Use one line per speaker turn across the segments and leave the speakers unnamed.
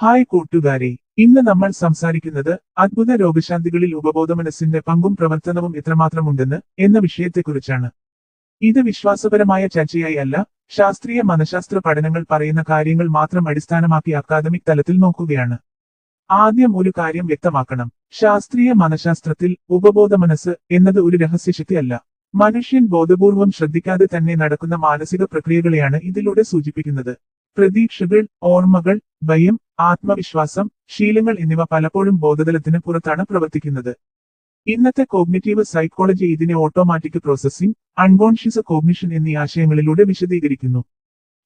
Hi കൂട്ടുകാരെ ഇന്ന് നമ്മൾ സംസാരിക്കുന്നത് അത്ഭുത രോഗശാന്തികളിൽ ഉപബോധ മനസ്സിന്റെ പങ്കും പ്രവർത്തനവും എത്രമാത്രമുണ്ടെന്ന് എന്ന വിഷയത്തെക്കുറിച്ചാണ്. ഇത് വിശ്വാസപരമായ ചർച്ചയായി അല്ല ശാസ്ത്രീയ മനഃശാസ്ത്ര പഠനങ്ങൾ പറയുന്ന കാര്യങ്ങൾ മാത്രം അടിസ്ഥാനമാക്കി അക്കാദമിക് തലത്തിൽ നോക്കുകയാണ്. ആദ്യം ഒരു കാര്യം വ്യക്തമാക്കണം ശാസ്ത്രീയ മനഃശാസ്ത്രത്തിൽ ഉപബോധ മനസ്സ് എന്നത് ഒരു രഹസ്യശക്തി അല്ല. മനുഷ്യൻ ബോധപൂർവം ശ്രദ്ധിക്കാതെ തന്നെ നടക്കുന്ന മാനസിക പ്രക്രിയകളെയാണ് ഇതിലൂടെ സൂചിപ്പിക്കുന്നത്. പ്രതീക്ഷകൾ ഓർമ്മകൾ ഭയം ആത്മവിശ്വാസം ശീലങ്ങൾ എന്നിവ പലപ്പോഴും ബോധതലത്തിന് പുറത്താണ് പ്രവർത്തിക്കുന്നത്. ഇന്നത്തെ കോഗ്നിറ്റീവ് സൈക്കോളജി ഇതിനെ ഓട്ടോമാറ്റിക് പ്രോസസ്സിംഗ് അൺകോൺഷ്യസ് കോഗ്നിഷൻ എന്നീ ആശയങ്ങളിലൂടെ വിശദീകരിക്കുന്നു.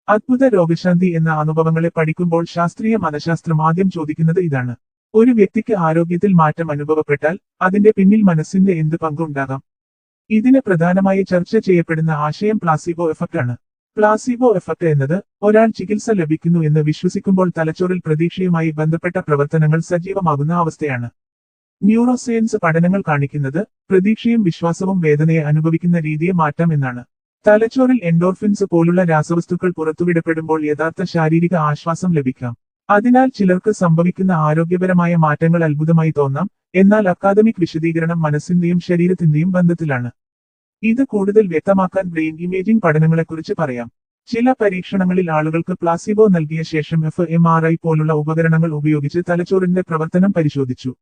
അത്ഭുത രോഗശാന്തി എന്ന അനുഭവങ്ങളെ പഠിക്കുമ്പോൾ ശാസ്ത്രീയ മനഃശാസ്ത്രം ആദ്യം ചോദിക്കുന്നത് ഇതാണ്. ഒരു വ്യക്തിക്ക് ആരോഗ്യത്തിൽ മാറ്റം അനുഭവപ്പെട്ടാൽ അതിന്റെ പിന്നിൽ മനസ്സിന്റെ എന്ത് പങ്കുണ്ടാകാം? ഇതിന് പ്രധാനമായി ചർച്ച ചെയ്യപ്പെടുന്ന ആശയം പ്ലാസിബോ എഫക്റ്റ് ആണ് പ്ലാസിബോ എഫക്ട് എന്നത് ഒരാൾ ചികിത്സ ലഭിക്കുന്നു എന്ന് വിശ്വസിക്കുമ്പോൾ തലച്ചോറിൽ പ്രതീക്ഷയുമായി ബന്ധപ്പെട്ട പ്രവർത്തനങ്ങൾ സജീവമാകുന്ന അവസ്ഥയാണ്. ന്യൂറോസയൻസ് പഠനങ്ങൾ കാണിക്കുന്നത് പ്രതീക്ഷയും വിശ്വാസവും വേദനയെ അനുഭവിക്കുന്ന രീതിയെ മാറ്റം എന്നാണ്. തലച്ചോറിൽ എൻഡോർഫിൻസ് പോലുള്ള രാസവസ്തുക്കൾ പുറത്തുവിടപ്പെടുമ്പോൾ യഥാർത്ഥ ശാരീരിക ആശ്വാസം ലഭിക്കാം. അതിനാൽ ചിലർക്ക് സംഭവിക്കുന്ന ആരോഗ്യപരമായ മാറ്റങ്ങൾ അത്ഭുതമായി തോന്നാം എന്നാൽ അക്കാദമിക് വിശദീകരണം മനസ്സിന്റെയും ശരീരത്തിന്റെയും ബന്ധത്തിലാണ്. ഇത് കൂടുതൽ വ്യക്തമാക്കാൻ ബ്രെയിൻ ഇമേജിംഗ് പഠനങ്ങളെക്കുറിച്ച് പറയാം. ചില പരീക്ഷണങ്ങളിൽ ആളുകൾക്ക് പ്ലാസിബോ നൽകിയ ശേഷം എഫ് എം ആർ ഐ പോലുള്ള ഉപകരണങ്ങൾ ഉപയോഗിച്ച് തലച്ചോറിന്റെ പ്രവർത്തനം പരിശോധിച്ചു.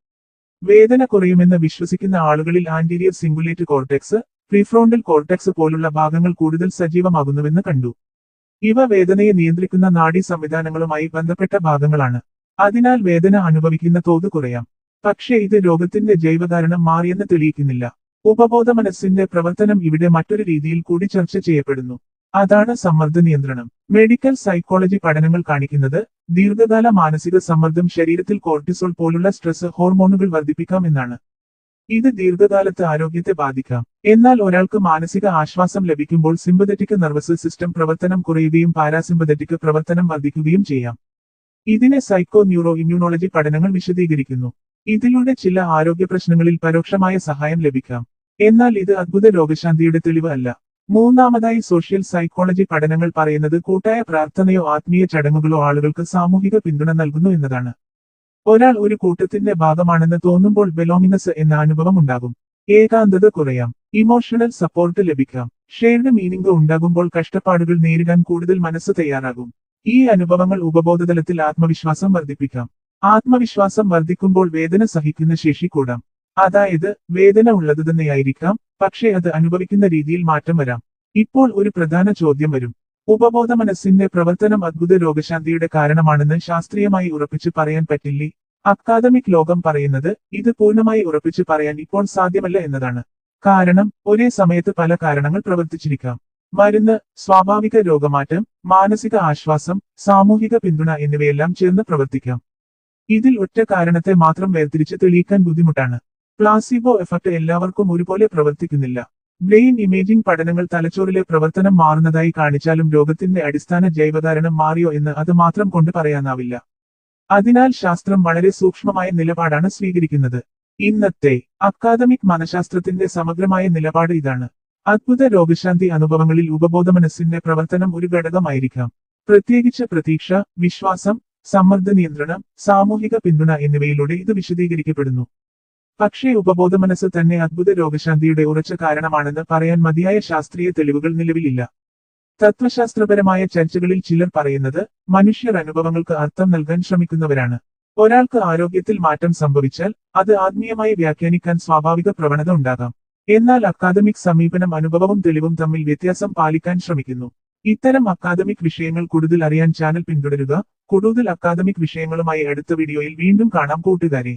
വേദന കുറയുമെന്ന് വിശ്വസിക്കുന്ന ആളുകളിൽ anterior cingulate cortex prefrontal cortex പോലുള്ള ഭാഗങ്ങൾ കൂടുതൽ സജീവമാകുന്നുവെന്ന് കണ്ടു. ഇവ വേദനയെ നിയന്ത്രിക്കുന്ന നാഡീ സംവിധാനങ്ങളുമായി ബന്ധപ്പെട്ട ഭാഗങ്ങളാണ്. അതിനാൽ വേദന അനുഭവിക്കുന്ന തോത് കുറയാം. പക്ഷേ ഇത് രോഗത്തിന്റെ ജൈവകാരണം മാറിയെന്ന് തെളിയിക്കുന്നില്ല. ഉപബോധ മനസ്സിന്റെ പ്രവർത്തനം ഇവിടെ മറ്റൊരു രീതിയിൽ കൂടി ചർച്ച ചെയ്യപ്പെടുന്നു. അതാണ് സമ്മർദ്ദ നിയന്ത്രണം. മെഡിക്കൽ സൈക്കോളജി പഠനങ്ങൾ കാണിക്കുന്നത് ദീർഘകാല മാനസിക സമ്മർദ്ദം ശരീരത്തിൽ കോർട്ടിസോൾ പോലുള്ള സ്ട്രെസ് ഹോർമോണുകൾ വർദ്ധിപ്പിക്കാം എന്നാണ്. ഇത് ദീർഘകാലത്ത് ആരോഗ്യത്തെ ബാധിക്കാം. എന്നാൽ ഒരാൾക്ക് മാനസിക ആശ്വാസം ലഭിക്കുമ്പോൾ സിമ്പതറ്റിക് നെർവസ് സിസ്റ്റം പ്രവർത്തനം കുറയുകയും പാരാസിമ്പതറ്റിക് പ്രവർത്തനം വർദ്ധിക്കുകയും ചെയ്യാം. ഇതിനെ സൈക്കോ ന്യൂറോ ഇമ്മ്യൂണോളജി പഠനങ്ങൾ വിശദീകരിക്കുന്നു. ഇതിലൂടെ ചില ആരോഗ്യ പ്രശ്നങ്ങളിൽ പരോക്ഷമായ സഹായം ലഭിക്കാം. എന്നാൽ ഇത് അത്ഭുത രോഗശാന്തിയുടെ തെളിവ് അല്ല. മൂന്നാമതായി സോഷ്യൽ സൈക്കോളജി പഠനങ്ങൾ പറയുന്നത് കൂട്ടായ പ്രാർത്ഥനയോ ആത്മീയ ചടങ്ങുകളോ ആളുകൾക്ക് സാമൂഹിക പിന്തുണ നൽകുന്നു എന്നതാണ്. ഒരാൾ ഒരു കൂട്ടത്തിന്റെ ഭാഗമാണെന്ന് തോന്നുമ്പോൾ ബെലോമിനസ് എന്ന അനുഭവം ഉണ്ടാകും. ഏകാന്തത കുറയാം. ഇമോഷണൽ സപ്പോർട്ട് ലഭിക്കാം. ഷെയർഡ് മീനിംഗ് ഉണ്ടാകുമ്പോൾ കഷ്ടപ്പാടുകൾ നേരിടാൻ കൂടുതൽ മനസ്സ് തയ്യാറാകും. ഈ അനുഭവങ്ങൾ ഉപബോധതലത്തിൽ ആത്മവിശ്വാസം വർദ്ധിപ്പിക്കാം. ആത്മവിശ്വാസം വർദ്ധിക്കുമ്പോൾ വേദന സഹിക്കുന്ന ശേഷി കൂടാം. അതായത് വേദന ഉള്ളത് തന്നെയായിരിക്കാം പക്ഷേ അത് അനുഭവിക്കുന്ന രീതിയിൽ മാറ്റം വരാം. ഇപ്പോൾ ഒരു പ്രധാന ചോദ്യം വരും. ഉപബോധ മനസ്സിന്റെ പ്രവർത്തനം അദ്ഭുത രോഗശാന്തിയുടെ കാരണമാണെന്ന് ശാസ്ത്രീയമായി ഉറപ്പിച്ച് പറയാൻ പറ്റില്ലേ? അക്കാദമിക് ലോകം പറയുന്നത് ഇത് പൂർണമായി ഉറപ്പിച്ച് പറയാൻ ഇപ്പോൾ സാധ്യമല്ല എന്നതാണ്. കാരണം ഒരേ സമയത്ത് പല കാരണങ്ങൾ പ്രവർത്തിച്ചിരിക്കാം. മരുന്ന് സ്വാഭാവിക രോഗമാറ്റം മാനസിക ആശ്വാസം സാമൂഹിക പിന്തുണ എന്നിവയെല്ലാം ചേർന്ന് പ്രവർത്തിക്കാം. ഇതിൽ ഒറ്റ കാരണത്തെ മാത്രം വേർതിരിച്ച് തെളിയിക്കാൻ ബുദ്ധിമുട്ടാണ്. പ്ലാസിബോ എഫക്ട് എല്ലാവർക്കും ഒരുപോലെ പ്രവർത്തിക്കുന്നില്ല. ബ്രെയിൻ ഇമേജിംഗ് പഠനങ്ങൾ തലച്ചോറിലെ പ്രവർത്തനം മാറുന്നതായി കാണിച്ചാലും രോഗത്തിന്റെ അടിസ്ഥാന ജൈവകാരണം മാറിയോ എന്ന് അത് മാത്രം കൊണ്ട് പറയാനാവില്ല. അതിനാൽ ശാസ്ത്രം വളരെ സൂക്ഷ്മമായ നിലപാടാണ് സ്വീകരിക്കുന്നത്. ഇന്നത്തെ അക്കാദമിക് മനഃശാസ്ത്രത്തിന്റെ സമഗ്രമായ നിലപാട് ഇതാണ്. അത്ഭുത രോഗശാന്തി അനുഭവങ്ങളിൽ ഉപബോധ മനസ്സിന്റെ പ്രവർത്തനം ഒരു ഘടകമായിരിക്കാം. പ്രത്യേകിച്ച് പ്രതീക്ഷ വിശ്വാസം സമ്മർദ്ദ നിയന്ത്രണം സാമൂഹിക പിന്തുണ എന്നിവയിലൂടെ ഇത് വിശദീകരിക്കപ്പെടുന്നു. പക്ഷേ ഉപബോധ മനസ്സ് തന്നെ അദ്ഭുത രോഗശാന്തിയുടെ ഉറച്ച കാരണമാണെന്ന് പറയാൻ മതിയായ ശാസ്ത്രീയ തെളിവുകൾ നിലവിലില്ല. തത്വശാസ്ത്രപരമായ ചർച്ചകളിൽ ചിലർ പറയുന്നത് മനുഷ്യർ അനുഭവങ്ങൾക്ക് അർത്ഥം നൽകാൻ ശ്രമിക്കുന്നവരാണ്. ഒരാൾക്ക് ആരോഗ്യത്തിൽ മാറ്റം സംഭവിച്ചാൽ അത് ആത്മീയമായി വ്യാഖ്യാനിക്കാൻ സ്വാഭാവിക പ്രവണത ഉണ്ടാകാം. എന്നാൽ അക്കാദമിക് സമീപനം അനുഭവവും തെളിവും തമ്മിൽ വ്യത്യാസം പാലിക്കാൻ ശ്രമിക്കുന്നു. ഇത്തരം അക്കാദമിക് വിഷയങ്ങൾ കൂടുതൽ അറിയാൻ ചാനൽ പിന്തുടരുക. കൂടുതൽ അക്കാദമിക് വിഷയങ്ങളുമായി അടുത്ത വീഡിയോയിൽ വീണ്ടും കാണാം. കൂട്ടുകാരെ.